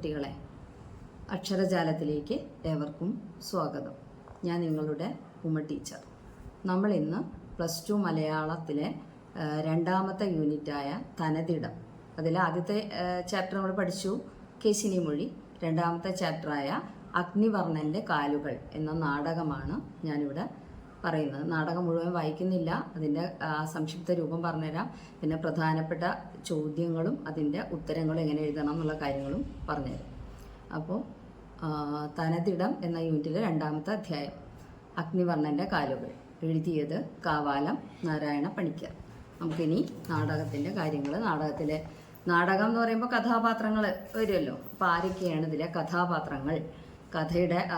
കുട്ടികളെ അക്ഷരജാലത്തിലേക്ക് ഏവർക്കും സ്വാഗതം. ഞാൻ നിങ്ങളുടെ ഉമ്മ ടീച്ചർ. നമ്മൾ ഇന്ന് പ്ലസ് ടു മലയാളത്തിലെ രണ്ടാമത്തെ യൂണിറ്റായ തനതിടം. അതിൽ ആദ്യത്തെ ചാപ്റ്റർ നമ്മൾ പഠിച്ചു. കേശിനി മൊഴി രണ്ടാമത്തെ ചാപ്റ്ററായ അഗ്നിവർണന്റെ കാലുകൾ എന്ന നാടകമാണ് ഞാനിവിടെ പറയുന്നത്. നാടകം മുഴുവൻ വായിക്കുന്നില്ല. അതിന്റെ സംക്ഷിപ്ത രൂപം പറഞ്ഞുതരാം. പിന്നെ പ്രധാനപ്പെട്ട ചോദ്യങ്ങളും അതിന്റെ ഉത്തരങ്ങളും എങ്ങനെ എഴുതണം എന്നുള്ള കാര്യങ്ങളും പറഞ്ഞുതരും. അപ്പോൾ തനതിടം എന്ന യൂണിറ്റിലെ രണ്ടാമത്തെ അധ്യായം. അഗ്നിവർണന്റെ കാലുകൾ. എഴുതിയത് കാവാലം നാരായണ പണിക്കർ. നമുക്കിനി നാടകത്തിന്റെ കാര്യങ്ങൾ നാടകത്തിലെ നാടകം എന്ന് പറയുമ്പോൾ കഥാപാത്രങ്ങൾ വരുമല്ലോ. അപ്പോൾ ആരൊക്കെയാണ് ഇതിലെ കഥാപാത്രങ്ങൾ? കഥയുടെ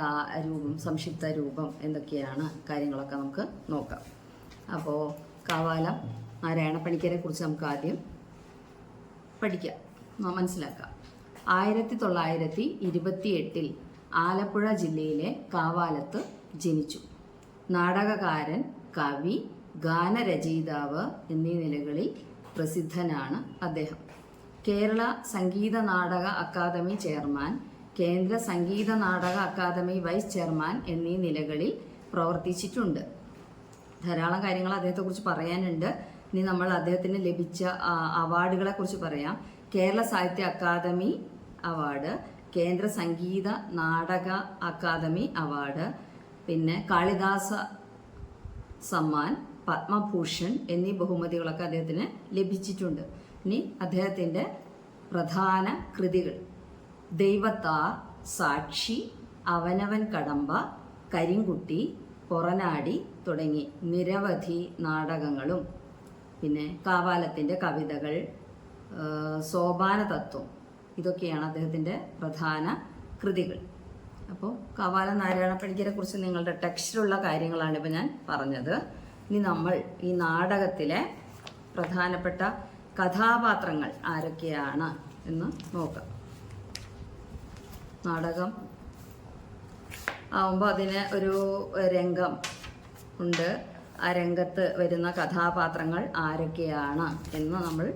രൂപം സംക്ഷിപ്ത രൂപം എന്തൊക്കെയാണ്? കാര്യങ്ങളൊക്കെ നമുക്ക് നോക്കാം. അപ്പോൾ കാവാലം നാരായണ പണിക്കരെ കുറിച്ച് നമുക്ക് ആദ്യം പഠിക്കാം. മനസ്സിലാക്കാം. ആയിരത്തി തൊള്ളായിരത്തി ഇരുപത്തി എട്ടിൽ ആലപ്പുഴ ജില്ലയിലെ കാവാലത്ത് ജനിച്ചു. നാടകകാരൻ കവി ഗാനരചയിതാവ് എന്നീ നിലകളിൽ പ്രസിദ്ധനാണ് അദ്ദേഹം. കേരള സംഗീത നാടക അക്കാദമി ചെയർമാൻ കേന്ദ്ര Sangeetha Nataka academy vice chairman എന്നീ നിലകളിൽ പ്രവർത്തിച്ചിട്ടുണ്ട്. ധാരാളം കാര്യങ്ങൾ അദ്ദേഹത്തെക്കുറിച്ച് പറയാനുണ്ട്. ഇനി നമ്മൾ അദ്ദേഹത്തിന് ലഭിച്ച അവാർഡുകളെ കുറിച്ച് പറയാം. കേരള സാഹിത്യ അക്കാദമി അവാർഡ് കേന്ദ്ര സംഗീത നാടക അക്കാദമി അവാർഡ് പിന്നെ കാളിദാസ സമ്മാൻ പത്മഭൂഷൺ എന്നീ ബഹുമതികളൊക്കെ അദ്ദേഹത്തിന് ലഭിച്ചിട്ടുണ്ട്. ഇനി അദ്ദേഹത്തിന്റെ പ്രധാന കൃതികൾ. ദൈവത്താർ സാക്ഷി അവനവൻ കടമ്പ കരിങ്കുട്ടി പൊറനാടി തുടങ്ങി നിരവധി നാടകങ്ങളും. പിന്നെ കാവാലത്തിന്റെ കവിതകൾ സോപാന തത്വം ഇതൊക്കെയാണ് അദ്ദേഹത്തിന്റെ പ്രധാന കൃതികൾ. അപ്പോൾ കവാല നാരായണ പണിക്കരെ കുറിച്ച് നിങ്ങളുടെ ടെക്സ്റ്റിലുള്ള കാര്യങ്ങളാണ് ഇപ്പോൾ ഞാൻ പറഞ്ഞത്. ഇനി നമ്മൾ ഈ നാടകത്തിലെ പ്രധാനപ്പെട്ട കഥാപാത്രങ്ങൾ ആരൊക്കെയാണ് എന്ന് നോക്കാം. നാടകം ആവുമ്പോൾ അതിന് ഒരു രംഗം ഉണ്ട്. ആ രംഗത്ത് വരുന്ന കഥാപാത്രങ്ങൾ ആരൊക്കെയാണ് എന്ന് നമ്മൾ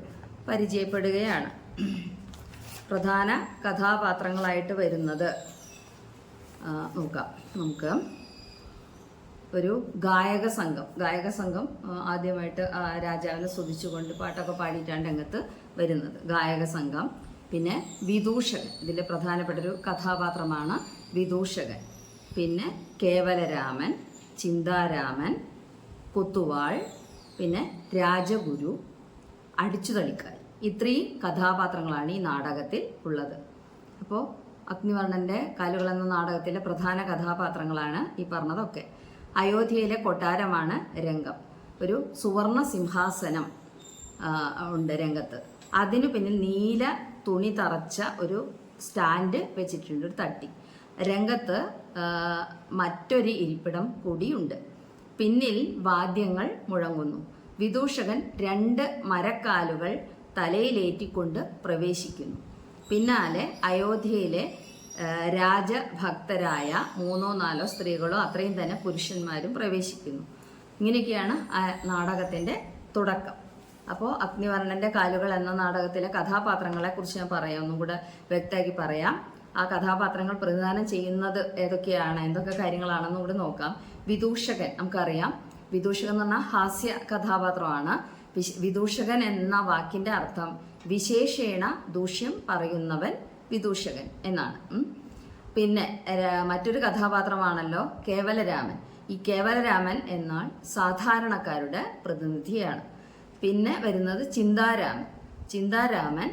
പരിചയപ്പെടുകയാണ്. പ്രധാന കഥാപാത്രങ്ങളായിട്ട് വരുന്നത് നോക്കാം. നമുക്ക് ഒരു ഗായക സംഘം. ഗായക സംഘം ആദ്യമായിട്ട് രാജാവിനെ സ്തുതിച്ചുകൊണ്ട് പാട്ടൊക്കെ പാടിയിട്ടാണ് രംഗത്ത് വരുന്നത്. ഗായക സംഘം. പിന്നെ വിദൂഷകൻ പ്രധാനപ്പെട്ട ഒരു കഥാപാത്രമാണ് വിദൂഷകൻ. പിന്നെ കേവലരാമൻ ചിന്താരാമൻ കൊത്തുവാൾ പിന്നെ രാജഗുരു അടിച്ചുതളിക്കായി ഇത്രയും കഥാപാത്രങ്ങളാണ് ഈ നാടകത്തിൽ ഉള്ളത്. അപ്പോൾ അഗ്നിവർണന്റെ കാലുകൾ എന്ന നാടകത്തിലെ പ്രധാന കഥാപാത്രങ്ങളാണ് ഈ പറഞ്ഞതൊക്കെ. അയോധ്യയിലെ കൊട്ടാരമാണ് രംഗം. ഒരു സുവർണ സിംഹാസനം ഉണ്ട് രംഗത്ത്. അതിനു പിന്നിൽ നീല തുണി തറച്ച ഒരു സ്റ്റാൻഡ് വെച്ചിട്ടുണ്ട് ഒരു തട്ടി. രംഗത്ത് മറ്റൊരു ഇരിപ്പിടം കൂടിയുണ്ട്. പിന്നിൽ വാദ്യങ്ങൾ മുഴങ്ങുന്നു. വിദൂഷകൻ രണ്ട് മരക്കാലുകൾ തലയിലേറ്റിക്കൊണ്ട് പ്രവേശിക്കുന്നു. പിന്നാലെ അയോധ്യയിലെ രാജഭക്തരായ മൂന്നോ നാലോ സ്ത്രീകളോ അത്രയും തന്നെ പുരുഷന്മാരും പ്രവേശിക്കുന്നു. ഇങ്ങനെയൊക്കെയാണ് നാടകത്തിന്റെ തുടക്കം. അപ്പോൾ അഗ്നിവർണന്റെ കാലുകൾ എന്ന നാടകത്തിലെ കഥാപാത്രങ്ങളെ കുറിച്ച് ഞാൻ പറയാം. ഒന്നും കൂടെ വ്യക്തമാക്കി പറയാം. ആ കഥാപാത്രങ്ങൾ പ്രതിദാനം ചെയ്യുന്നത് ഏതൊക്കെയാണ്? എന്തൊക്കെ കാര്യങ്ങളാണെന്നും കൂടെ നോക്കാം. വിദൂഷകൻ നമുക്കറിയാം. വിദൂഷകൻ എന്ന് പറഞ്ഞാൽ ഹാസ്യ കഥാപാത്രമാണ്. വിദൂഷകൻ എന്ന വാക്കിന്റെ അർത്ഥം വിശേഷേണ ദൂഷ്യം പറയുന്നവൻ വിദൂഷകൻ എന്നാണ്. പിന്നെ മറ്റൊരു കഥാപാത്രമാണല്ലോ കേവലരാമൻ. ഈ കേവലരാമൻ എന്നാൽ സാധാരണക്കാരുടെ പ്രതിനിധിയാണ്. പിന്നെ വരുന്നത് ചിന്താരാമൻ. ചിന്താരാമൻ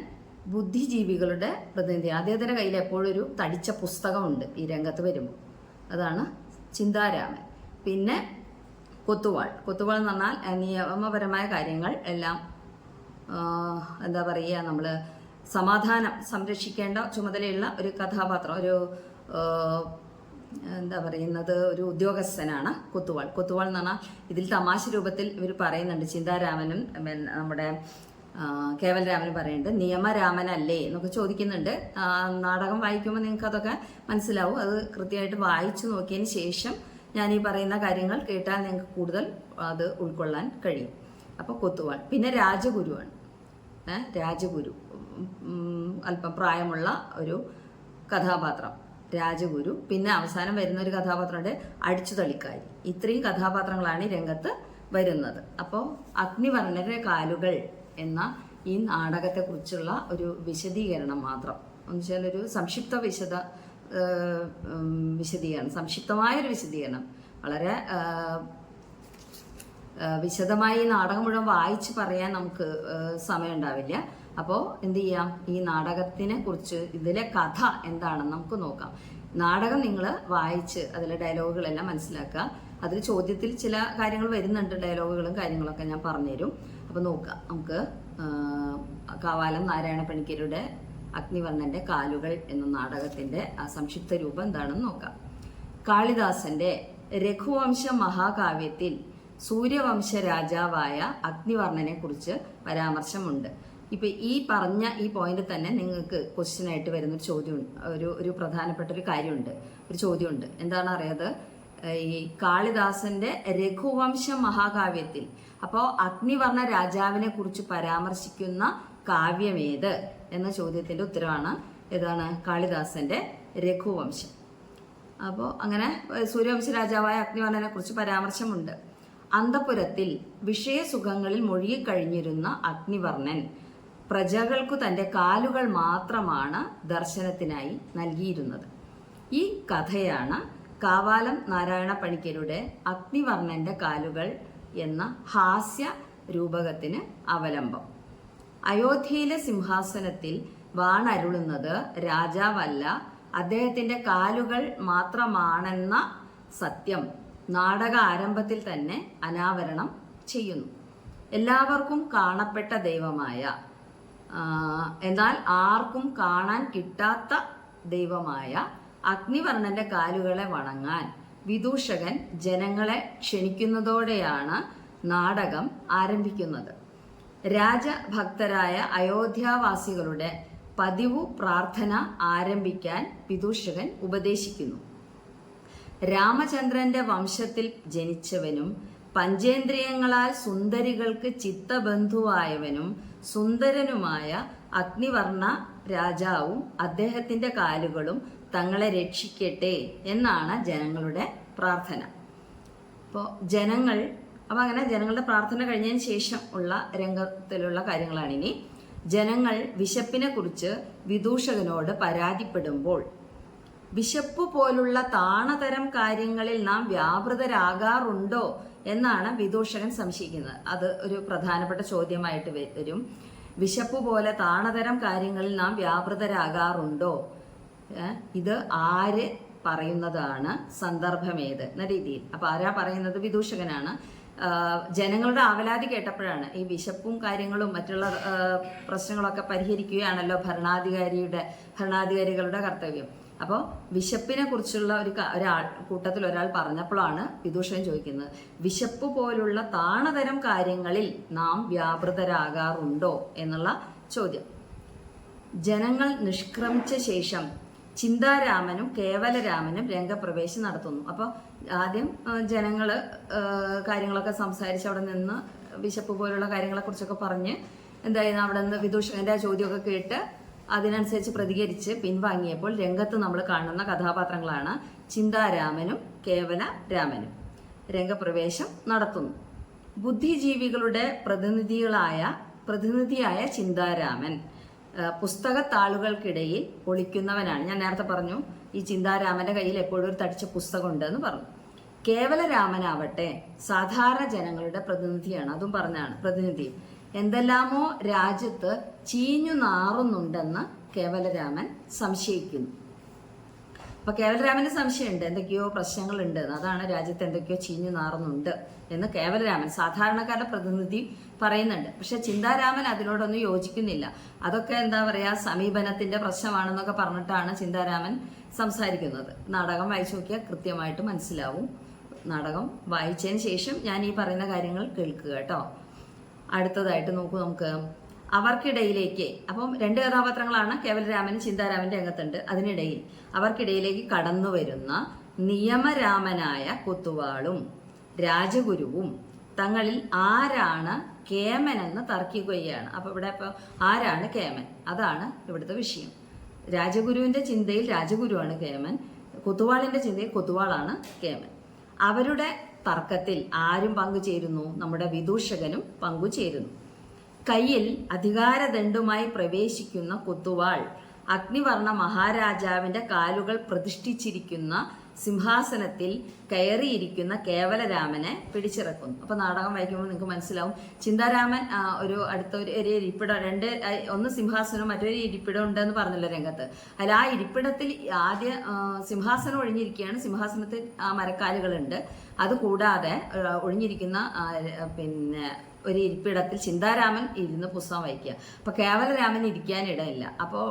ബുദ്ധിജീവികളുടെ പ്രതിനിധി. അദ്ദേഹത്തിന്റെ കയ്യിൽ എപ്പോഴും ഒരു തടിച്ച പുസ്തകമുണ്ട് ഈ രംഗത്ത് വരുമ്പോൾ. അതാണ് ചിന്താരാമൻ. പിന്നെ കൊത്തുവാൾ. കൊത്തുവാൾ എന്ന് പറഞ്ഞാൽ നിയമപരമായ കാര്യങ്ങൾ എല്ലാം എന്താ പറയുക നമ്മൾ സമാധാനം സംരക്ഷിക്കേണ്ട ചുമതലയുള്ള ഒരു കഥാപാത്രം ഒരു എന്താ പറയുന്നത് ഒരു ഉദ്യോഗസ്ഥനാണ് കൊത്തുവാൾ. കൊത്തുവാൾ എന്ന് പറഞ്ഞാൽ ഇതിൽ തമാശ രൂപത്തിൽ ഇവർ പറയുന്നുണ്ട്. ചിന്താരാമനും നമ്മുടെ കേവലരാമനും പറയുന്നുണ്ട് നിയമരാമനല്ലേ എന്നൊക്കെ ചോദിക്കുന്നുണ്ട്. നാടകം വായിക്കുമ്പോൾ നിങ്ങൾക്ക് അതൊക്കെ മനസ്സിലാവും. അത് കൃത്യമായിട്ട് വായിച്ചു നോക്കിയതിന് ശേഷം ഞാൻ ഈ പറയുന്ന കാര്യങ്ങൾ കേട്ടാൽ നിങ്ങൾക്ക് കൂടുതൽ അത് ഉൾക്കൊള്ളാൻ കഴിയും. അപ്പോൾ കൊത്തുവാൾ. പിന്നെ രാജഗുരുവാണ്. രാജഗുരു. അല്പം പ്രായമുള്ള ഒരു കഥാപാത്രം. രാജഗുരു പിന്നെ അവസാനം വരുന്ന ഒരു കഥാപാത്രമുണ്ട് അടിച്ചുതളിക്കാരി ഇത്രയും കഥാപാത്രങ്ങളാണ് രംഗത്ത് വരുന്നത്. അപ്പോൾ അഗ്നിവർണരുടെ കാലുകൾ എന്ന ഈ നാടകത്തെക്കുറിച്ചുള്ള ഒരു വിശദീകരണം മാത്രം. എന്ന് വെച്ചാൽ ഒരു സംക്ഷിപ്ത വിശദ വിശദീകരണം സംക്ഷിപ്തമായൊരു വിശദീകരണം. വളരെ വിശദമായി നാടകം മുഴുവൻ വായിച്ച് പറയാൻ നമുക്ക് സമയമുണ്ടാവില്ല. അപ്പോൾ എന്ത് ചെയ്യാം? ഈ നാടകത്തിനെ കുറിച്ച് ഇതിലെ കഥ എന്താണെന്ന് നമുക്ക് നോക്കാം. നാടകം നിങ്ങൾ വായിച്ച് അതിലെ ഡയലോഗുകളെല്ലാം മനസ്സിലാക്കുക. അതിൽ ചോദ്യത്തിൽ ചില കാര്യങ്ങൾ വരുന്നുണ്ട് ഡയലോഗുകളും കാര്യങ്ങളൊക്കെ ഞാൻ പറഞ്ഞുതരും. അപ്പോൾ നോക്കാം. നമുക്ക് കാവാലം നാരായണ പണിക്കരുടെ അഗ്നിവർണന്റെ കാലുകൾ എന്ന നാടകത്തിന്റെ സംക്ഷിപ്ത രൂപം എന്താണെന്ന് നോക്കാം. കാളിദാസന്റെ രഘുവംശ മഹാകാവ്യത്തിൽ സൂര്യവംശ രാജാവായ അഗ്നിവർണനെ കുറിച്ച് പരാമർശമുണ്ട്. ഇപ്പൊ ഈ പറഞ്ഞ ഈ പോയിന്റ് തന്നെ നിങ്ങൾക്ക് ക്വസ്റ്റ്യൻ ആയിട്ട് വരുന്ന ഒരു ചോദ്യം ഒരു ഒരു പ്രധാനപ്പെട്ട ഒരു കാര്യമുണ്ട്. ഒരു ചോദ്യമുണ്ട്. എന്താണ് അറിയാത് ഈ കാളിദാസന്റെ രഘുവംശ മഹാകാവ്യത്തിൽ. അപ്പോൾ അഗ്നിവർണ രാജാവിനെ കുറിച്ച് പരാമർശിക്കുന്ന കാവ്യമേത് എന്ന ചോദ്യത്തിന്റെ ഉത്തരവാണ് ഏതാണ്? കാളിദാസന്റെ രഘുവംശം. അപ്പോൾ അങ്ങനെ സൂര്യവംശ രാജാവായ അഗ്നിവർണനെ കുറിച്ച് പരാമർശമുണ്ട്. അന്തപുരത്തിൽ വിഷയസുഖങ്ങളിൽ മുഴുകിക്കഴിഞ്ഞിരുന്ന അഗ്നിവർണൻ പ്രജകൾക്കു തന്റെ കാലുകൾ മാത്രമാണ് ദർശനത്തിനായി നൽകിയിരുന്നത്. ഈ കഥയാണ് കാവാലം നാരായണ പണിക്കരുടെ അഗ്നിവർണന്റെ കാലുകൾ എന്ന ഹാസ്യ രൂപകത്തിന് അവലംബം. അയോധ്യയിലെ സിംഹാസനത്തിൽ വാണരുളുന്നത് രാജാവല്ല അദ്ദേഹത്തിന്റെ കാലുകൾ മാത്രമാണെന്ന സത്യം നാടക ആരംഭത്തിൽ തന്നെ അനാവരണം ചെയ്യുന്നു. എല്ലാവർക്കും കാണപ്പെട്ട ദൈവമായ എന്നാൽ ആർക്കും കാണാൻ കിട്ടാത്ത ദൈവമായ അഗ്നിവർണന്റെ കാലുകളെ വണങ്ങാൻ വിദൂഷകൻ ജനങ്ങളെ ക്ഷണിക്കുന്നതോടെയാണ് നാടകം ആരംഭിക്കുന്നത്. രാജഭക്തരായ അയോധ്യാവാസികളുടെ പതിവു പ്രാർത്ഥന ആരംഭിക്കാൻ വിദൂഷകൻ ഉപദേശിക്കുന്നു. രാമചന്ദ്രന്റെ വംശത്തിൽ ജനിച്ചവനും പഞ്ചേന്ദ്രിയങ്ങളാൽ സുന്ദരികൾക്ക് ചിത്തബന്ധുവായവനും സുന്ദരനുമായ അഗ്നിവർണ രാജാവും അദ്ദേഹത്തിന്റെ കാലുകളും തങ്ങളെ രക്ഷിക്കട്ടെ എന്നാണ് ജനങ്ങളുടെ പ്രാർത്ഥന. അപ്പോൾ ജനങ്ങൾ അപ്പം അങ്ങനെ ജനങ്ങളുടെ പ്രാർത്ഥന കഴിഞ്ഞതിന് ശേഷം ഉള്ള രംഗത്തിലുള്ള കാര്യങ്ങളാണ് ഇനി ജനങ്ങൾ വിശപ്പിനെ കുറിച്ച് വിദൂഷകനോട് പരാതിപ്പെടുമ്പോൾ വിശപ്പ് പോലുള്ള താണതരം കാര്യങ്ങളിൽ നാം വ്യാപൃതരാകാറുണ്ടോ എന്നാണ് വിദൂഷകൻ സംശയിക്കുന്നത്. അത് ഒരു പ്രധാനപ്പെട്ട ചോദ്യമായിട്ട് വരും. വിശപ്പ് പോലെ താണതരം കാര്യങ്ങളിൽ നാം വ്യാപൃതരാകാറുണ്ടോ? ഇത് ആര് പറയുന്നതാണ് സന്ദർഭമേത് എന്ന രീതിയിൽ. അപ്പൊ ആരാ പറയുന്നത്? വിദൂഷകനാണ്. ജനങ്ങളുടെ ആവലാതി കേട്ടപ്പോഴാണ് ഈ വിശപ്പും കാര്യങ്ങളും മറ്റുള്ള പ്രശ്നങ്ങളൊക്കെ പരിഹരിക്കുകയാണല്ലോ ഭരണാധികാരിയുടെ ഭരണാധികാരികളുടെ കർത്തവ്യം. അപ്പോൾ വിശപ്പിനെ കുറിച്ചുള്ള ഒരു ഒരാൾ കൂട്ടത്തിൽ ഒരാൾ പറഞ്ഞപ്പോഴാണ് വിദൂഷൻ ചോദിക്കുന്നത്. വിശപ്പ് പോലുള്ള താണതരം കാര്യങ്ങളിൽ നാം വ്യാപൃതരാകാറുണ്ടോ എന്നുള്ള ചോദ്യം. ജനങ്ങൾ നിഷ്ക്രമിച്ച ശേഷം ചിന്താരാമനും കേവലരാമനും രംഗപ്രവേശം നടത്തുന്നു. അപ്പോൾ ആദ്യം ജനങ്ങൾ കാര്യങ്ങളൊക്കെ സംസാരിച്ച് അവിടെ നിന്ന് വിശപ്പ് പോലുള്ള കാര്യങ്ങളെക്കുറിച്ചൊക്കെ പറഞ്ഞ് എന്തായിരുന്നു അവിടെ നിന്ന് വിദൂഷകന്റെ ആ ചോദ്യമൊക്കെ കേട്ട് അതിനനുസരിച്ച് പ്രതികരിച്ച് പിൻവാങ്ങിയപ്പോൾ രംഗത്ത് നമ്മൾ കാണുന്ന കഥാപാത്രങ്ങളാണ് ചിന്താരാമനും കേവല രാമനും രംഗപ്രവേശം നടത്തുന്നു. ബുദ്ധിജീവികളുടെ പ്രതിനിധികളായ പ്രതിനിധിയായ ചിന്താരാമൻ പുസ്തക പുസ്തകത്താളുകൾക്കിടയിൽ ഒളിക്കുന്നവനാണ്. ഞാൻ നേരത്തെ പറഞ്ഞു ഈ ചിന്താരാമന്റെ കയ്യിൽ എപ്പോഴും ഒരു തടിച്ച പുസ്തകമുണ്ട് എന്ന് പറഞ്ഞു. കേവലരാമനാവട്ടെ സാധാരണ ജനങ്ങളുടെ പ്രതിനിധിയാണ് അതും പറഞ്ഞാണ് പ്രതിനിധി. എന്തെല്ലാമോ രാജ്യത്ത് ചീഞ്ഞു നാറുന്നുണ്ടെന്ന് കേവലരാമൻ സംശയിക്കുന്നു. അപ്പൊ കേവലരാമന് സംശയമുണ്ട്. എന്തൊക്കെയോ പ്രശ്നങ്ങളുണ്ട്. അതാണ് രാജ്യത്ത് എന്തൊക്കെയോ ചീഞ്ഞു നാറുന്നുണ്ട് എന്ന് കേവലരാമൻ സാധാരണക്കാരുടെ പ്രതിനിധി പറയുന്നുണ്ട്. പക്ഷെ ചിന്താരാമൻ അതിനോടൊന്നും യോജിക്കുന്നില്ല. അതൊക്കെ എന്താ പറയാ സമീപനത്തിന്റെ പ്രശ്നമാണെന്നൊക്കെ പറഞ്ഞിട്ടാണ് ചിന്താരാമൻ സംസാരിക്കുന്നത്. നാടകം വായിച്ചു നോക്കിയാൽ കൃത്യമായിട്ട് മനസ്സിലാവും. നാടകം വായിച്ചതിന് ശേഷം ഞാൻ ഈ പറയുന്ന കാര്യങ്ങൾ കേൾക്കുക കേട്ടോ. അടുത്തതായിട്ട് നോക്കൂ നമുക്ക്. അവർക്കിടയിലേക്ക്. അപ്പം രണ്ട് കഥാപാത്രങ്ങളാണ് കേവലരാമനും ചിന്താരാമന്റെ രംഗത്തുണ്ട് അതിനിടയിൽ അവർക്കിടയിലേക്ക് കടന്നു വരുന്ന നിയമരാമനായ കുത്തുവാളും രാജഗുരുവും തങ്ങളിൽ ആരാണ് കേമൻ എന്ന് തർക്കിക്കുകയാണ്. അപ്പൊ ഇവിടെ ഇപ്പൊ ആരാണ് കേമൻ? അതാണ് ഇവിടുത്തെ വിഷയം. രാജഗുരുവിന്റെ ചിന്തയിൽ രാജഗുരുവാണ് കേമൻ. കൊത്തുവാളിന്റെ ചിന്തയിൽ കൊത്തുവാളാണ് കേമൻ. അവരുടെ തർക്കത്തിൽ ആരും പങ്കുചേരുന്നു. നമ്മുടെ വിദൂഷകനും പങ്കുചേരുന്നു. കയ്യിൽ അധികാരദണ്ഡുമായി പ്രവേശിക്കുന്ന കുത്തുവാൾ അഗ്നിവർണ മഹാരാജാവിന്റെ കാലുകൾ പ്രതിഷ്ഠിച്ചിരിക്കുന്ന സിംഹാസനത്തിൽ കയറിയിരിക്കുന്ന കേവലരാമനെ പിടിച്ചിറക്കുന്നു. അപ്പൊ നാടകം വായിക്കുമ്പോൾ നിങ്ങൾക്ക് മനസ്സിലാവും. ചിന്താരാമൻ ഒരു അടുത്ത ഒരു ഇരിപ്പിടം രണ്ട് ഒന്ന് സിംഹാസനവും മറ്റൊരു ഇരിപ്പിടം ഉണ്ടെന്ന് പറഞ്ഞല്ലോ രംഗത്ത്. അല്ല ആ ഇരിപ്പിടത്തിൽ ആദ്യ സിംഹാസനം ഒഴിഞ്ഞിരിക്കുകയാണ്. സിംഹാസനത്തിൽ ആ മരക്കാലുകളുണ്ട്. അതുകൂടാതെ ഒഴിഞ്ഞിരിക്കുന്ന പിന്നെ ഒരു ഇരിപ്പിടത്തിൽ ചിന്താരാമൻ ഇരുന്ന് പുസ്തകം വായിക്കുക. അപ്പൊ കേവലരാമൻ ഇരിക്കാനിടയില്ല അപ്പോൾ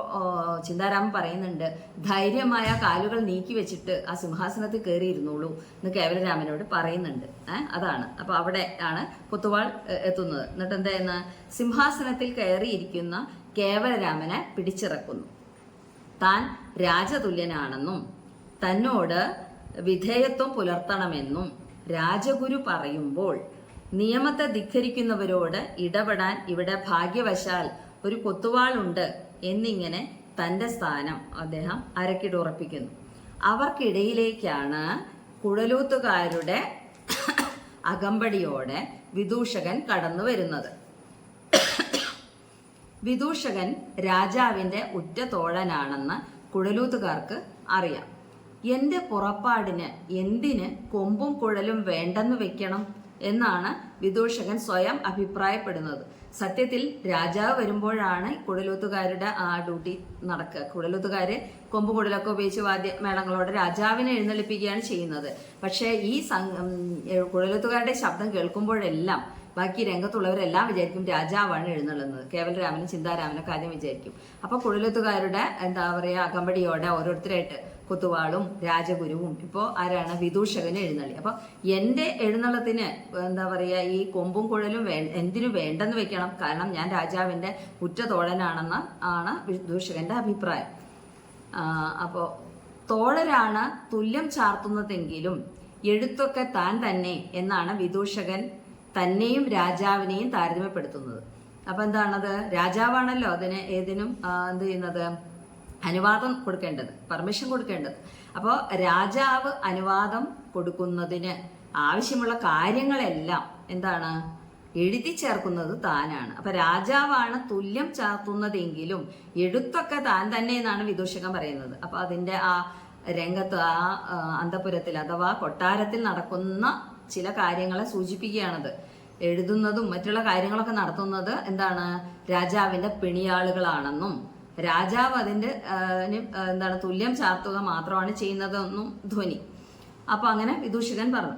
ചിന്താരാമൻ പറയുന്നുണ്ട് ധൈര്യമായ കാലുകൾ നീക്കി വെച്ചിട്ട് ആ സിംഹാസനത്തിൽ കയറി ഇരുന്നോളൂ എന്ന് കേവലരാമനോട് പറയുന്നുണ്ട്. അതാണ്. അപ്പൊ അവിടെ ആണ് കൊത്തുവാൾ എത്തുന്നത്. എന്നിട്ട് എന്താ സിംഹാസനത്തിൽ കയറിയിരിക്കുന്ന കേവലരാമനെ പിടിച്ചിറക്കുന്നു. താൻ രാജതുല്യനാണെന്നും തന്നോട് വിധേയത്വം പുലർത്തണമെന്നും രാജഗുരു പറയുമ്പോൾ നിയമത്തെ ധിക്കരിക്കുന്നവരോട് ഇടപെടാൻ ഇവിടെ ഭാഗ്യവശാൽ ഒരു കൊത്തുവാളുണ്ട് എന്നിങ്ങനെ തന്റെ സ്ഥാനം അദ്ദേഹം അരക്കിടുറപ്പിക്കുന്നു അവർക്കിടയിലേക്കാണ് കുഴലൂത്തുകാരുടെ അകമ്പടിയോടെ വിദൂഷകൻ കടന്നു വരുന്നത്. വിദൂഷകൻ രാജാവിന്റെ ഉറ്റ തോഴനാണെന്ന് കുഴലൂത്തുകാർക്ക് അറിയാം. എന്റെ പുറപ്പാടിന് എന്തിന് കൊമ്പും കുഴലും വേണ്ടെന്ന് വെക്കണം? എന്നാണ് വിദൂഷകൻ സ്വയം അഭിപ്രായപ്പെടുന്നത്. സത്യത്തിൽ രാജാവ് വരുമ്പോഴാണ് കുടലൂത്തുകാരുടെ ആ ഡ്യൂട്ടി നടക്കുക. കുടലൂത്തുകാര് കൊമ്പ് കുടലൊക്കെ ഉപയോഗിച്ച് വാദ്യ മേളങ്ങളോടെ രാജാവിനെ എഴുന്നള്ളിപ്പിക്കുകയാണ് ചെയ്യുന്നത്. പക്ഷേ ഈ കുടലൂത്തുകാരുടെ ശബ്ദം കേൾക്കുമ്പോഴെല്ലാം ബാക്കി രംഗത്തുള്ളവരെല്ലാം വിചാരിക്കും രാജാവാണ് എഴുന്നള്ളുന്നത്. കേവലരാമനും ചിന്താരാമനും കാര്യം വിചാരിക്കും. അപ്പൊ കുഴലത്തുകാരുടെ എന്താ പറയാ അകമ്പടിയോടെ ഓരോരുത്തരായിട്ട് കുത്തുവാളും രാജഗുരുവും. ഇപ്പോൾ ആരാണ്? വിദൂഷകന് എഴുന്നള്ളി. അപ്പോൾ എന്റെ എഴുന്നള്ളത്തിന് എന്താ പറയുക ഈ കൊമ്പും കുഴലും വേ എന്തിനു വേണ്ടെന്ന് വെക്കണം? കാരണം ഞാൻ രാജാവിന്റെ ഉറ്റ തോഴനാണെന്ന് ആണ് വിദൂഷകന്റെ അഭിപ്രായം. അപ്പോൾ തോഴരാണ് തുല്യം ചാർത്തുന്നതെങ്കിലും എഴുത്തൊക്കെ താൻ തന്നെ എന്നാണ് വിദൂഷകൻ തന്നെയും രാജാവിനെയും താരതമ്യപ്പെടുത്തുന്നത്. അപ്പൊ എന്താണത്? രാജാവാണല്ലോ അതിന് ഏതിനും എന്ത് ചെയ്യുന്നത്? അനുവാദം കൊടുക്കേണ്ടത് പെർമിഷൻ കൊടുക്കേണ്ടത്. അപ്പോൾ രാജാവ് അനുവാദം കൊടുക്കുന്നതിന് ആവശ്യമുള്ള കാര്യങ്ങളെല്ലാം എന്താണ്? എഴുതി ചേർക്കുന്നത് താനാണ്. അപ്പൊ രാജാവാണ് തുല്യം ചാർത്തുന്നതെങ്കിലും എഴുത്തൊക്കെ താൻ തന്നെ എന്നാണ് വിദൂഷകൻ പറയുന്നത്. അപ്പൊ അതിന്റെ ആ രംഗത്ത് ആ, അന്തപുരത്തിൽ അഥവാ കൊട്ടാരത്തിൽ നടക്കുന്ന ചില കാര്യങ്ങളെ സൂചിപ്പിക്കുകയാണത്. എഴുതുന്നതും മറ്റുള്ള കാര്യങ്ങളൊക്കെ നടത്തുന്നത് എന്താണ്? രാജാവിന്റെ പിണിയാളുകളാണെന്നും രാജാവ് ആ, എന്താണ് തുല്യം ചാർത്തുക മാത്രമാണ് ചെയ്യുന്നതെന്നും ധ്വനി അപ്പൊ അങ്ങനെ വിദൂഷകൻ പറഞ്ഞു.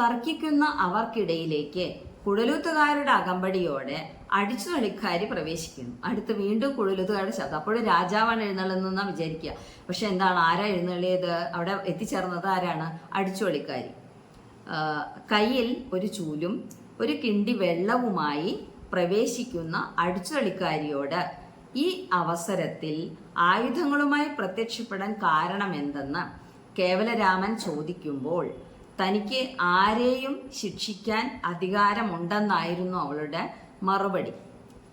തർക്കിക്കുന്ന അവർക്കിടയിലേക്ക് കുഴലൂത്തുകാരുടെ അകമ്പടിയോടെ അടിച്ചു കളിക്കാരി പ്രവേശിക്കുന്നു. അടുത്ത് വീണ്ടും കുഴലൂത്തുകാരുടെ ശബ്ദം. അപ്പോഴും രാജാവാണ് എഴുന്നള്ളുന്ന വിചാരിക്കുക. പക്ഷെ എന്താണ് ആരാ എഴുന്നള്ളിയത്? അവിടെ എത്തിച്ചേർന്നത് ആരാണ്? അടിച്ചുകളിക്കാരി ആ, കയ്യിൽ ഒരു ചൂലും ഒരു കിണ്ടി വെള്ളവുമായി പ്രവേശിക്കുന്ന അടിച്ചു അടിച്ചുകളിക്കാരിയോട് ഈ അവസരത്തിൽ ആയുധങ്ങളുമായി പ്രത്യക്ഷപ്പെടാൻ കാരണമെന്തെന്ന് കേവലരാമൻ ചോദിക്കുമ്പോൾ തനിക്ക് ആരെയും ശിക്ഷിക്കാൻ അധികാരമുണ്ടെന്നായിരുന്നു അവളുടെ മറുപടി.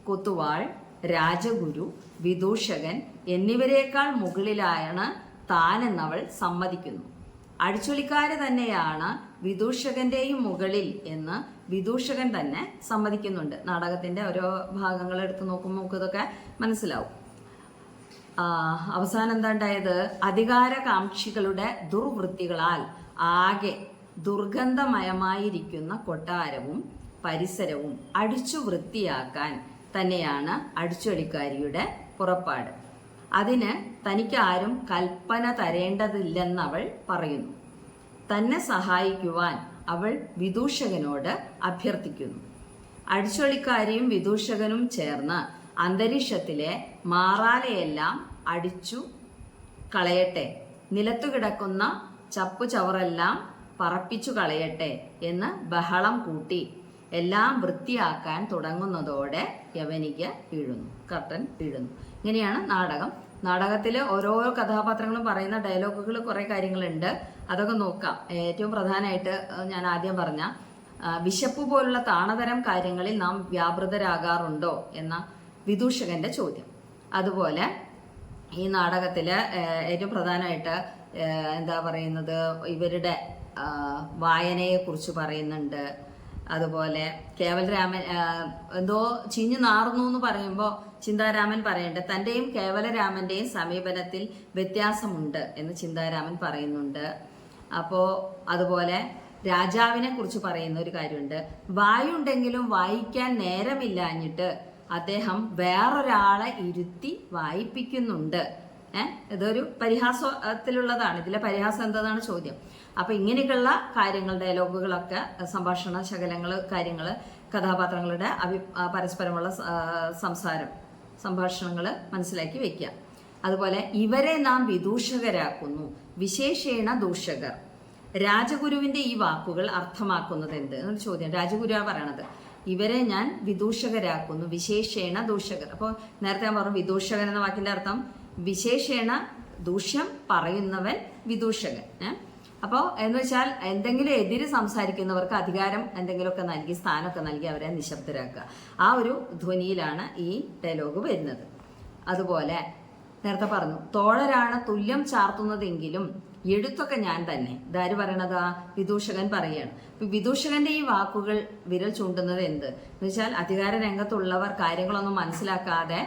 കൊത്തുവാൾ രാജഗുരു വിദൂഷകൻ എന്നിവരെക്കാൾ മുകളിലാണ് താനെന്നവൾ സമ്മതിക്കുന്നു. അടിച്ചൊലിക്കാര് തന്നെയാണ് വിദൂഷകന്റെയും മുകളിൽ എന്ന് വിദൂഷകൻ തന്നെ സമ്മതിക്കുന്നുണ്ട്. നാടകത്തിന്റെ ഓരോ ഭാഗങ്ങൾ എടുത്ത് നോക്കുമ്പോൾ നമുക്ക് ഇതൊക്കെ മനസ്സിലാവും അവസാനം എന്താ ഉണ്ടായത് അധികാരകാംക്ഷികളുടെ ദുർവൃത്തികളാൽ ആകെ ദുർഗന്ധമയമായിരിക്കുന്ന കൊട്ടാരവും പരിസരവും അടിച്ചു വൃത്തിയാക്കാൻ തന്നെയാണ് അടിച്ചൊളിക്കാരിയുടെ പുറപ്പാട്. അതിന് തനിക്കാരും കൽപ്പന തരേണ്ടതില്ലെന്നവൾ പറയുന്നു. തന്നെ സഹായിക്കുവാൻ അവൾ വിദൂഷകനോട് അഭ്യർത്ഥിക്കുന്നു. അടിച്ചൊളിക്കാരിയും വിദൂഷകനും ചേർന്ന് അന്തരീക്ഷത്തിലെ മാറാലയെല്ലാം അടിച്ചു കളയട്ടെ നിലത്തു കിടക്കുന്ന ചപ്പു ചവറെല്ലാം പറപ്പിച്ചു കളയട്ടെ എന്ന് ബഹളം കൂട്ടി എല്ലാം വൃത്തിയാക്കാൻ തുടങ്ങുന്നതോടെ യവനിക്ക് വീഴുന്നു. കർട്ടൻ വീഴുന്നു. ഇങ്ങനെയാണ് നാടകം. നാടകത്തിൽ ഓരോ കഥാപാത്രങ്ങളും പറയുന്ന ഡയലോഗുകൾ കുറേ കാര്യങ്ങളുണ്ട്. അതൊക്കെ നോക്കാം. ഏറ്റവും പ്രധാനമായിട്ട് ഞാൻ ആദ്യം പറഞ്ഞ വിശപ്പ് പോലുള്ള താണതരം കാര്യങ്ങളിൽ നാം വ്യാപൃതരാകാറുണ്ടോ എന്ന വിദൂഷകന്റെ ചോദ്യം. അതുപോലെ ഈ നാടകത്തിൽ ഏറ്റവും പ്രധാനമായിട്ട് എന്താ പറയുന്നത് ഇവരുടെ വായനയെ വായനയെക്കുറിച്ച് പറയുന്നുണ്ട്. അതുപോലെ കേവൽ രാമൻ എന്തോ ചിഞ്ഞു നാറുന്നു എന്ന് പറയുമ്പോൾ ചിന്താരാമൻ പറയുന്നുണ്ട് തന്റെയും കേവലരാമന്റെയും സമീപനത്തിൽ വ്യത്യാസമുണ്ട് എന്ന് ചിന്താരാമൻ പറയുന്നുണ്ട്. അപ്പോൾ അതുപോലെ രാജാവിനെ കുറിച്ച് പറയുന്ന ഒരു കാര്യമുണ്ട്. വായുണ്ടെങ്കിലും വായിക്കാൻ നേരമില്ലാഞ്ഞിട്ട് അദ്ദേഹം വേറൊരാളെ ഇരുത്തി വായിപ്പിക്കുന്നുണ്ട്. ഏഹ് ഇതൊരു പരിഹാസത്തിലുള്ളതാണ്. ഇതിലെ പരിഹാസം എന്താണ് ചോദ്യം. അപ്പൊ ഇങ്ങനെയൊക്കെയുള്ള കാര്യങ്ങൾ ഡയലോഗുകളൊക്കെ സംഭാഷണ ശകലങ്ങൾ കാര്യങ്ങൾ കഥാപാത്രങ്ങളുടെ അഭി പരസ്പരമുള്ള സംസാരം. സംഭാഷണങ്ങൾ മനസ്സിലാക്കി വെക്കുക അതുപോലെ ഇവരെ നാം വിദൂഷകരാക്കുന്നു. വിശേഷേണ ദൂഷകർ. രാജഗുരുവിന്റെ ഈ വാക്കുകൾ അർത്ഥമാക്കുന്നത് എന്ത്? എന്നൊരു ചോദ്യം. രാജഗുരു പറയണത്. ഇവരെ ഞാൻ വിദൂഷകരാക്കുന്നു. വിശേഷേണ ദൂഷകർ. അപ്പോൾ നേരത്തെ ഞാൻ പറഞ്ഞു വിദൂഷകൻ എന്ന വാക്കിന്റെ അർത്ഥം വിശേഷേണ ദൂഷ്യം പറയുന്നവൻ വിദൂഷകൻ. ഏഹ് അപ്പോൾ എന്ന് വെച്ചാൽ എന്തെങ്കിലും എതിര് സംസാരിക്കുന്നവർക്ക് അധികാരം എന്തെങ്കിലുമൊക്കെ നൽകി സ്ഥാനമൊക്കെ നൽകി അവരെ നിശബ്ദരാക്കുക. ആ ഒരു ധ്വനിയിലാണ് ഈ ഡയലോഗ് വരുന്നത്. അതുപോലെ നേരത്തെ പറഞ്ഞു തോഴരാണ് തുല്യം ചാർത്തുന്നതെങ്കിലും എഴുത്തൊക്കെ ഞാൻ തന്നെ. ഇതാര് പറയണത്? ആ വിദൂഷകൻ പറയാണ്. വിദൂഷകന്റെ ഈ വാക്കുകൾ വിരൽ ചൂണ്ടുന്നത് എന്ത്? എന്ന് വെച്ചാൽ അധികാര രംഗത്തുള്ളവർ കാര്യങ്ങളൊന്നും മനസ്സിലാക്കാതെ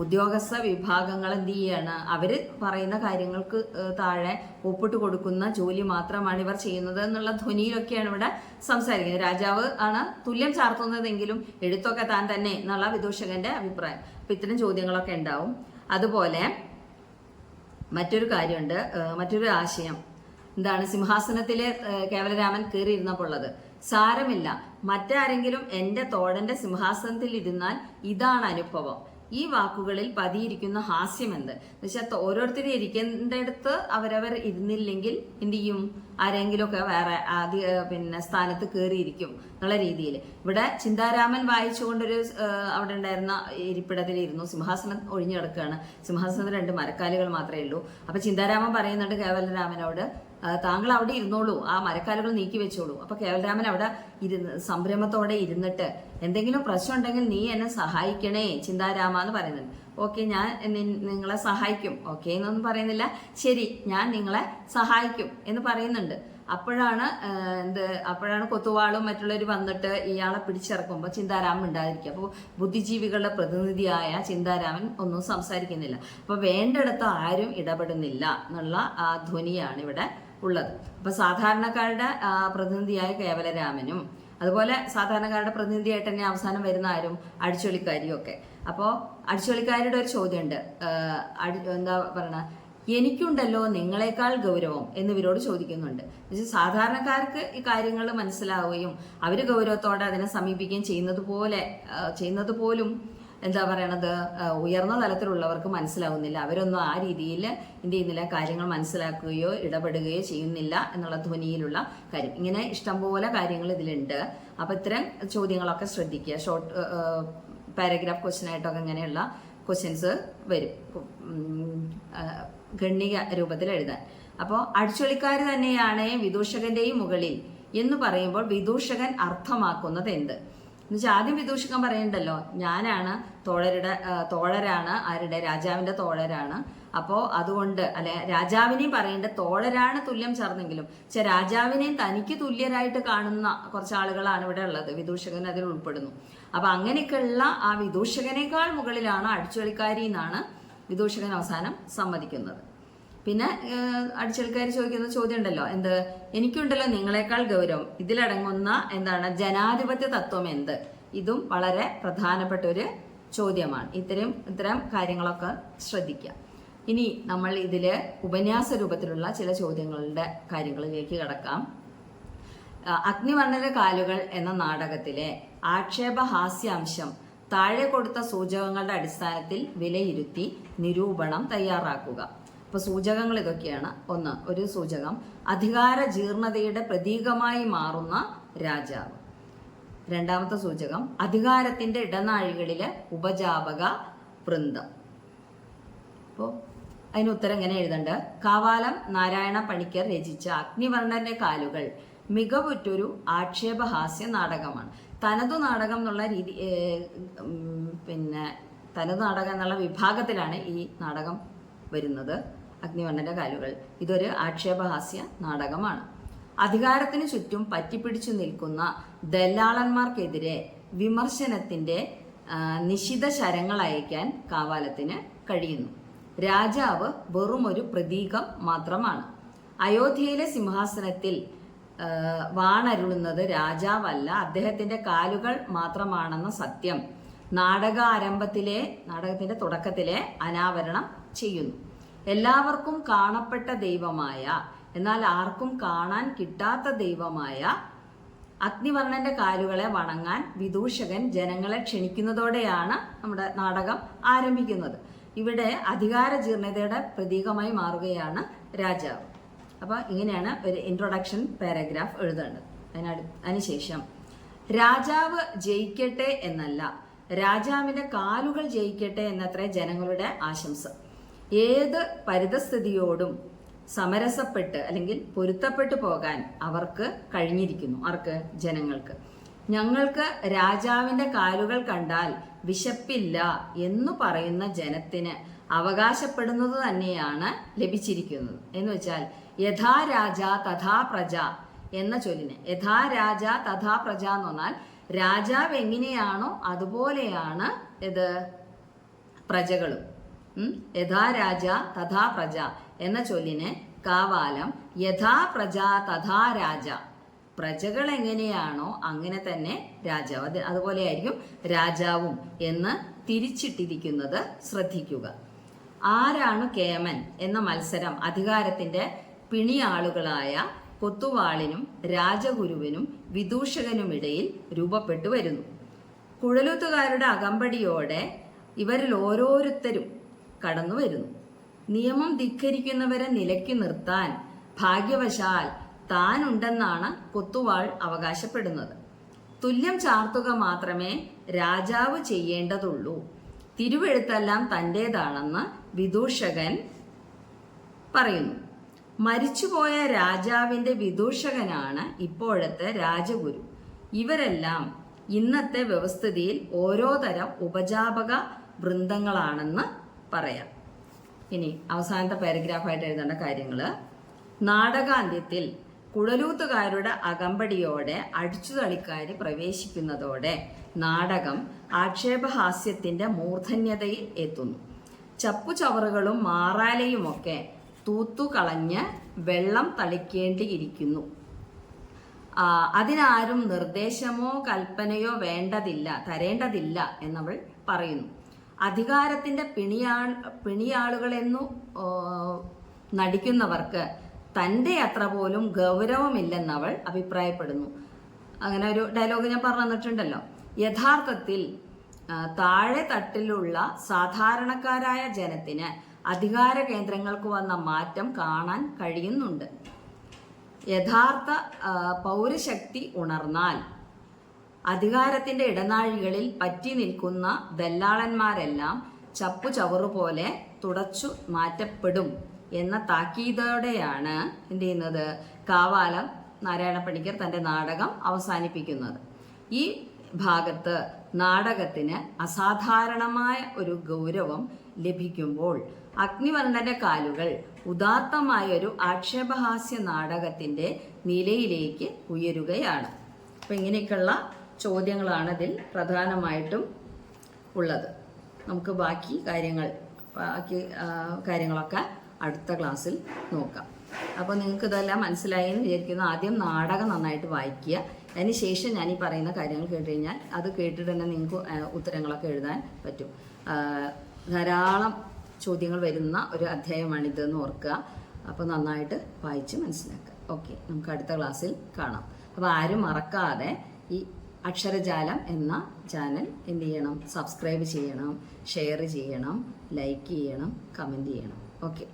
ഉദ്യോഗസ്ഥ വിഭാഗങ്ങൾ എന്ത് ചെയ്യാണ്? അവർ പറയുന്ന കാര്യങ്ങൾക്ക് താഴെ ഒപ്പിട്ട് കൊടുക്കുന്ന ജോലി മാത്രമാണ് ഇവർ ചെയ്യുന്നത് എന്നുള്ള ധ്വനിയിലൊക്കെയാണ് ഇവിടെ സംസാരിക്കുന്നത്. രാജാവ് ആണ് തുല്യം ചാർത്തുന്നതെങ്കിലും എഴുത്തൊക്കെ താൻ തന്നെ എന്നുള്ള വിദൂഷകന്റെ അഭിപ്രായം. അപ്പൊ ഇത്തരം ചോദ്യങ്ങളൊക്കെ ഉണ്ടാവും. അതുപോലെ മറ്റൊരു കാര്യമുണ്ട്. മറ്റൊരു ആശയം. എന്താണ്? സിംഹാസനത്തിൽ കേവലരാമൻ കയറിയിരുന്നപ്പോൾ ഉള്ളത്. സാരമില്ല. മറ്റാരെങ്കിലും എന്റെ തോഴന്റെ സിംഹാസനത്തിൽ ഇരുന്നാൽ ഇതാണ് അനുഭവം. ഈ വാക്കുകളിൽ പതിയിരിക്കുന്ന ഹാസ്യം എന്ത്? എന്ന് വെച്ചാൽ ഓരോരുത്തരും ഇരിക്കേണ്ടടുത്ത് അവരവർ ഇരുന്നില്ലെങ്കിൽ എന്ത് ചെയ്യും? ആരെങ്കിലുമൊക്കെ വേറെ ആദ്യ പിന്നെ സ്ഥാനത്ത് കയറിയിരിക്കും എന്നുള്ള രീതിയിൽ ഇവിടെ ചിന്താരാമൻ വായിച്ചുകൊണ്ടൊരു അവിടെ ഉണ്ടായിരുന്ന ഇരിപ്പിടത്തിലിരുന്നു. സിംഹാസനം ഒഴിഞ്ഞു കിടക്കുകയാണ്. സിംഹാസനത്തിൽ രണ്ട് മരക്കാലുകൾ മാത്രമേ ഉള്ളൂ. അപ്പൊ ചിന്താരാമൻ പറയുന്നുണ്ട് കേവലരാമനോട് താങ്കൾ അവിടെ ഇരുന്നോളൂ ആ മരക്കാലുകൾ നീക്കി വെച്ചോളൂ. അപ്പൊ കേവൽരാമൻ അവിടെ ഇരുന്ന് സംരംഭത്തോടെ ഇരുന്നിട്ട് എന്തെങ്കിലും പ്രശ്നം ഉണ്ടെങ്കിൽ നീ എന്നെ സഹായിക്കണേ ചിന്താരാമ എന്ന് പറയുന്നുണ്ട്. ഓക്കെ ഞാൻ നിങ്ങളെ സഹായിക്കും. ഓക്കെ എന്നൊന്നും പറയുന്നില്ല. ശരി ഞാൻ നിങ്ങളെ സഹായിക്കും എന്ന് പറയുന്നുണ്ട്. അപ്പോഴാണ് എന്ത് അപ്പോഴാണ് കൊത്തുവാളും മറ്റുള്ളവർ വന്നിട്ട് ഇയാളെ പിടിച്ചിറക്കുമ്പോൾ ചിന്താരാമൻ ഉണ്ടായിരിക്കും അപ്പോൾ ബുദ്ധിജീവികളുടെ പ്രതിനിധിയായ ചിന്താരാമൻ ഒന്നും സംസാരിക്കുന്നില്ല. അപ്പോൾ വേണ്ടിടത്ത് ആരും ഇടപെടുന്നില്ല എന്നുള്ള ആ ധ്വനിയാണ് ഇവിടെ ഉള്ളത്. അപ്പൊ സാധാരണക്കാരുടെ പ്രതിനിധിയായ കേവലരാമനും അതുപോലെ സാധാരണക്കാരുടെ പ്രതിനിധിയായിട്ട് തന്നെ അവസാനം വരുന്ന ആരും അടിച്ചൊളിക്കാരിയും ഒക്കെ അപ്പോൾ അടിച്ചൊളിക്കാരുടെ ഒരു ചോദ്യമുണ്ട്. എന്താ പറയണ? എനിക്കുണ്ടല്ലോ നിങ്ങളെക്കാൾ ഗൗരവം എന്ന് ഇവരോട് ചോദിക്കുന്നുണ്ട്. സാധാരണക്കാർക്ക് ഈ കാര്യങ്ങൾ മനസ്സിലാവുകയും അവർ ഗൗരവത്തോടെ അതിനെ സമീപിക്കുകയും ചെയ്യുന്നത് പോലെ ചെയ്യുന്നത് പോലും എന്താ പറയണത് ഉയർന്ന തലത്തിലുള്ളവർക്ക് മനസ്സിലാവുന്നില്ല. അവരൊന്നും ആ രീതിയിൽ എന്ത് ചെയ്യുന്നില്ല കാര്യങ്ങൾ മനസ്സിലാക്കുകയോ ഇടപെടുകയോ ചെയ്യുന്നില്ല എന്നുള്ള ധ്വനിയിലുള്ള കാര്യം. ഇങ്ങനെ ഇഷ്ടംപോലെ കാര്യങ്ങൾ ഇതിലുണ്ട്. അപ്പം ഇത്തരം ചോദ്യങ്ങളൊക്കെ ശ്രദ്ധിക്കുക. ഷോർട്ട് പാരഗ്രാഫ് ക്വസ്റ്റ്യൻ ആയിട്ടൊക്കെ ഇങ്ങനെയുള്ള ക്വസ്റ്റ്യൻസ് വരും. ഗണ്ണിക രൂപത്തിൽ എഴുതാൻ. അപ്പോൾ അടിച്ചൊളിക്കാർ തന്നെയാണ് വിദൂഷകന്റെയും മുകളിൽ എന്ന് പറയുമ്പോൾ വിദൂഷകൻ അർത്ഥമാക്കുന്നത് എന്ത്? എന്നുവെച്ചാൽ ആദ്യം വിദൂഷകൻ പറയണ്ടല്ലോ. ഞാനാണ് തോഴരുടെ തോഴരാണ് ആരുടെ രാജാവിന്റെ തോഴരാണ്. അപ്പോൾ അതുകൊണ്ട് അല്ലെ രാജാവിനെയും പറയേണ്ട തോഴരാണ് തുല്യം ചേർന്നെങ്കിലും. പക്ഷെ രാജാവിനെയും തനിക്ക് തുല്യരായിട്ട് കാണുന്ന കുറച്ച് ആളുകളാണ് ഇവിടെ ഉള്ളത്. വിദൂഷകൻ അതിൽ ഉൾപ്പെടുന്നു. അപ്പൊ അങ്ങനെയൊക്കെയുള്ള ആ വിദൂഷകനേക്കാൾ മുകളിലാണ് അടിച്ചുകളിക്കാരി എന്നാണ് വിദൂഷകൻ അവസാനം സമ്മതിക്കുന്നത്. പിന്നെ അടിച്ചൽക്കാർ ചോദിക്കുന്ന ചോദ്യം ഉണ്ടല്ലോ എന്ത്? എനിക്കുണ്ടല്ലോ നിങ്ങളെക്കാൾ ഗൗരവം. ഇതിലടങ്ങുന്ന എന്താണ്? ജനാധിപത്യ തത്വം എന്ത്? ഇതും വളരെ പ്രധാനപ്പെട്ട ഒരു ചോദ്യമാണ്. ഇത്തരം ഇത്തരം കാര്യങ്ങളൊക്കെ ശ്രദ്ധിക്കുക ഇനി നമ്മൾ ഇതിൽ ഉപന്യാസ രൂപത്തിലുള്ള ചില ചോദ്യങ്ങളുടെ കാര്യങ്ങളിലേക്ക് കിടക്കാം. അഗ്നിവർണര കാലുകൾ എന്ന നാടകത്തിലെ ആക്ഷേപഹാസ്യാംശം താഴെ കൊടുത്ത സൂചകങ്ങളുടെ അടിസ്ഥാനത്തിൽ വിലയിരുത്തി നിരൂപണം തയ്യാറാക്കുക. അപ്പൊ സൂചകങ്ങൾ ഇതൊക്കെയാണ്. ഒന്ന് ഒരു സൂചകം. അധികാര ജീർണതയുടെ പ്രതീകമായി മാറുന്ന രാജാവ്. രണ്ടാമത്തെ സൂചകം അധികാരത്തിന്റെ ഇടനാഴികളിലെ ഉപജാപക വൃന്ദം. അപ്പോൾ അതിന് ഉത്തരം എങ്ങനെ എഴുതണ്ട്? കാവാലം നാരായണ പണിക്കർ രചിച്ച അഗ്നിവർണന്റെ കാലുകൾ മികവുറ്റൊരു ആക്ഷേപഹാസ്യ നാടകമാണ്. തനതു നാടകം എന്നുള്ള രീതി പിന്നെ തനതു നാടകം എന്നുള്ള വിഭാഗത്തിലാണ് ഈ നാടകം വരുന്നത്. അഗ്നിവർണന്റെ കാലുകൾ. ഇതൊരു ആക്ഷേപഹാസ്യ നാടകമാണ്. അധികാരത്തിന് ചുറ്റും പറ്റിപ്പിടിച്ചു നിൽക്കുന്ന ദല്ലാളന്മാർക്കെതിരെ വിമർശനത്തിന്റെ നിശിത ശരങ്ങൾ അയക്കാൻ കാവാലത്തിന് കഴിയുന്നു. രാജാവ് വെറും ഒരു പ്രതീകം മാത്രമാണ്. അയോധ്യയിലെ സിംഹാസനത്തിൽ വാണരുളുന്നത് രാജാവല്ല അദ്ദേഹത്തിന്റെ കാലുകൾ മാത്രമാണെന്ന സത്യം നാടക ആരംഭത്തിലെ നാടകത്തിന്റെ തുടക്കത്തിലെ അനാവരണം ചെയ്യുന്നു. എല്ലാവർക്കും കാണപ്പെട്ട ദൈവമായ എന്നാൽ ആർക്കും കാണാൻ കിട്ടാത്ത ദൈവമായ അഗ്നിവർണന്റെ കാലുകളെ വണങ്ങാൻ വിദൂഷകൻ ജനങ്ങളെ ക്ഷണിക്കുന്നതോടെയാണ് നമ്മുടെ നാടകം ആരംഭിക്കുന്നത്. ഇവിടെ അധികാര ജീർണതയുടെ പ്രതീകമായി മാറുകയാണ് രാജാവ്. അപ്പോൾ ഇങ്ങനെയാണ് ഒരു ഇൻട്രൊഡക്ഷൻ പാരഗ്രാഫ് എഴുതേണ്ടത്. അതിനടു അതിനുശേഷം രാജാവ് ജയിക്കട്ടെ എന്നല്ല രാജാവിന്റെ കാലുകൾ ജയിക്കട്ടെ എന്നത്രേ ജനങ്ങളുടെ ആശംസ. ഏത് പരിതസ്ഥിതിയോടും സമരസപ്പെട്ട് അല്ലെങ്കിൽ പൊരുത്തപ്പെട്ടു പോകാൻ അവർക്ക് കഴിഞ്ഞിരിക്കുന്നു ആർക്ക്? ജനങ്ങൾക്ക്. ഞങ്ങൾക്ക് രാജാവിന്റെ കാലുകൾ കണ്ടാൽ വിശപ്പില്ല എന്ന് പറയുന്ന ജനത്തിന് അവകാശപ്പെടുന്നത് തന്നെയാണ് ലഭിച്ചിരിക്കുന്നത്. എന്ന് വെച്ചാൽ യഥാ രാജ തഥാ പ്രജ എന്ന ചൊല്ലിന് യഥാ രാജ തഥാ പ്രജ എന്ന് പറഞ്ഞാൽ രാജാവ് എങ്ങനെയാണോ അതുപോലെയാണ് ഇത് പ്രജകളും? യഥാ രാജ തഥാ പ്രജ എന്ന ചൊല്ലിന് കാവാലം യഥാ പ്രജ തഥാ രാജ. പ്രജകൾ എങ്ങനെയാണോ അങ്ങനെ തന്നെ രാജാവ്. അത് അതുപോലെയായിരിക്കും രാജാവും എന്ന് തിരിച്ചിട്ടിരിക്കുന്നത് ശ്രദ്ധിക്കുക. ആരാണ് കേമൻ എന്ന മത്സരം അധികാരത്തിന്റെ പിണിയാളുകളായ കൊത്തുവാളിനും രാജഗുരുവിനും വിദൂഷകനുമിടയിൽ രൂപപ്പെട്ടു വരുന്നു. കുഴലൂത്തുകാരുടെ അകമ്പടിയോടെ ഇവരിൽ ഓരോരുത്തരും കടന്നു വരുന്നു. നിയമം ധിക്കരിക്കുന്നവരെ നിലയ്ക്ക് നിർത്താൻ ഭാഗ്യവശാൽ താനുണ്ടെന്നാണ് കൊത്തുവാൾ അവകാശപ്പെടുന്നത്. തുല്യം ചാർത്തുക മാത്രമേ രാജാവ് ചെയ്യേണ്ടതുള്ളൂ. തിരുവെഴുത്തെല്ലാം തന്റേതാണെന്ന് വിദൂഷകൻ പറയുന്നു. മരിച്ചുപോയ രാജാവിന്റെ വിദൂഷകനാണ് ഇപ്പോഴത്തെ രാജഗുരു. ഇവരെല്ലാം ഇന്നത്തെ വ്യവസ്ഥിതിയിൽ ഓരോ തരം ഉപജാപക വൃന്ദങ്ങളാണെന്ന് പറയാം. ഇനി അവസാനത്തെ പാരഗ്രാഫായിട്ട് എഴുതേണ്ട കാര്യങ്ങൾ. നാടകാന്ത്യത്തിൽ കുഴലൂത്തുകാരുടെ അകമ്പടിയോടെ അടിച്ചുതളിക്കാരി പ്രവേശിക്കുന്നതോടെ നാടകം ആക്ഷേപഹാസ്യത്തിന്റെ മൂർധന്യതയിൽ എത്തുന്നു. ചപ്പുചവറുകളും മാറാലയുമൊക്കെ തൂത്തുകളഞ്ഞ് വെള്ളം തളിക്കേണ്ടിയിരിക്കുന്നു. അതിനാരും നിർദ്ദേശമോ കൽപ്പനയോ വേണ്ടതില്ല തരേണ്ടതില്ല എന്നവൾ പറയുന്നു. അധികാരത്തിന്റെ പിണിയാൾ പിണിയാളുകളെന്നു നടിക്കുന്നവർക്ക് തന്റെ അത്ര പോലും ഗൗരവമില്ലെന്നവൾ അഭിപ്രായപ്പെടുന്നു. അങ്ങനെ ഒരു ഡയലോഗ് ഞാൻ പറഞ്ഞു തന്നിട്ടുണ്ടല്ലോ. യഥാർത്ഥത്തിൽ താഴെ തട്ടിലുള്ള സാധാരണക്കാരായ ജനത്തിന് അധികാര കേന്ദ്രങ്ങൾക്ക് വന്ന മാറ്റം കാണാൻ കഴിയുന്നുണ്ട്. യഥാർത്ഥ പൗരശക്തി ഉണർന്നാൽ അധികാരത്തിന്റെ ഇടനാഴികളിൽ പറ്റി നിൽക്കുന്ന ദല്ലാളന്മാരെല്ലാം ചപ്പു ചവറു പോലെ തുടച്ചു മാറ്റപ്പെടും എന്ന താക്കീതോടെയാണ് എന്ത് ചെയ്യുന്നത്? കാവാലം നാരായണ പണിക്കർ തന്റെ നാടകം അവസാനിപ്പിക്കുന്നത്. ഈ ഭാഗത്ത് നാടകത്തിന് അസാധാരണമായ ഒരു ഗൗരവം ലഭിക്കുമ്പോൾ അഗ്നിവർണന്റെ കാലുകൾ ഉദാത്തമായ ഒരു ആക്ഷേപഹാസ്യ നാടകത്തിന്റെ നിലയിലേക്ക് ഉയരുകയാണ്. അപ്പം ഇങ്ങനെയൊക്കെയുള്ള ചോദ്യങ്ങളാണ് ഇതിൽ പ്രധാനമായിട്ടും ഉള്ളത്. നമുക്ക് ബാക്കി കാര്യങ്ങൾ ബാക്കി കാര്യങ്ങളൊക്കെ അടുത്ത ക്ലാസ്സിൽ നോക്കാം. അപ്പോൾ നിങ്ങൾക്ക് ഇതെല്ലാം മനസ്സിലായി എന്ന് വിചാരിക്കുന്നു. ആദ്യം നാടകം നന്നായിട്ട് വായിക്കുക. അതിന് ശേഷം ഞാൻ ഈ പറയുന്ന കാര്യങ്ങൾ കേട്ട് കഴിഞ്ഞാൽ അത് കേട്ടിട്ട് തന്നെ നിങ്ങൾക്ക് ഉത്തരങ്ങളൊക്കെ എഴുതാൻ പറ്റും. ധാരാളം ചോദ്യങ്ങൾ വരുന്ന ഒരു അധ്യായമാണിതെന്ന് ഓർക്കുക. അപ്പോൾ നന്നായിട്ട് വായിച്ച് മനസ്സിലാക്കുക. ഓക്കെ നമുക്ക് അടുത്ത ക്ലാസ്സിൽ കാണാം. അപ്പോൾ ആരും മറക്കാതെ ഈ അക്ഷരജാലം എന്ന ചാനൽ എന്ത് ചെയ്യണം? സബ്സ്ക്രൈബ് ചെയ്യണം ഷെയർ ചെയ്യണം ലൈക്ക് ചെയ്യണം കമന്റ് ചെയ്യണം. ഓക്കെ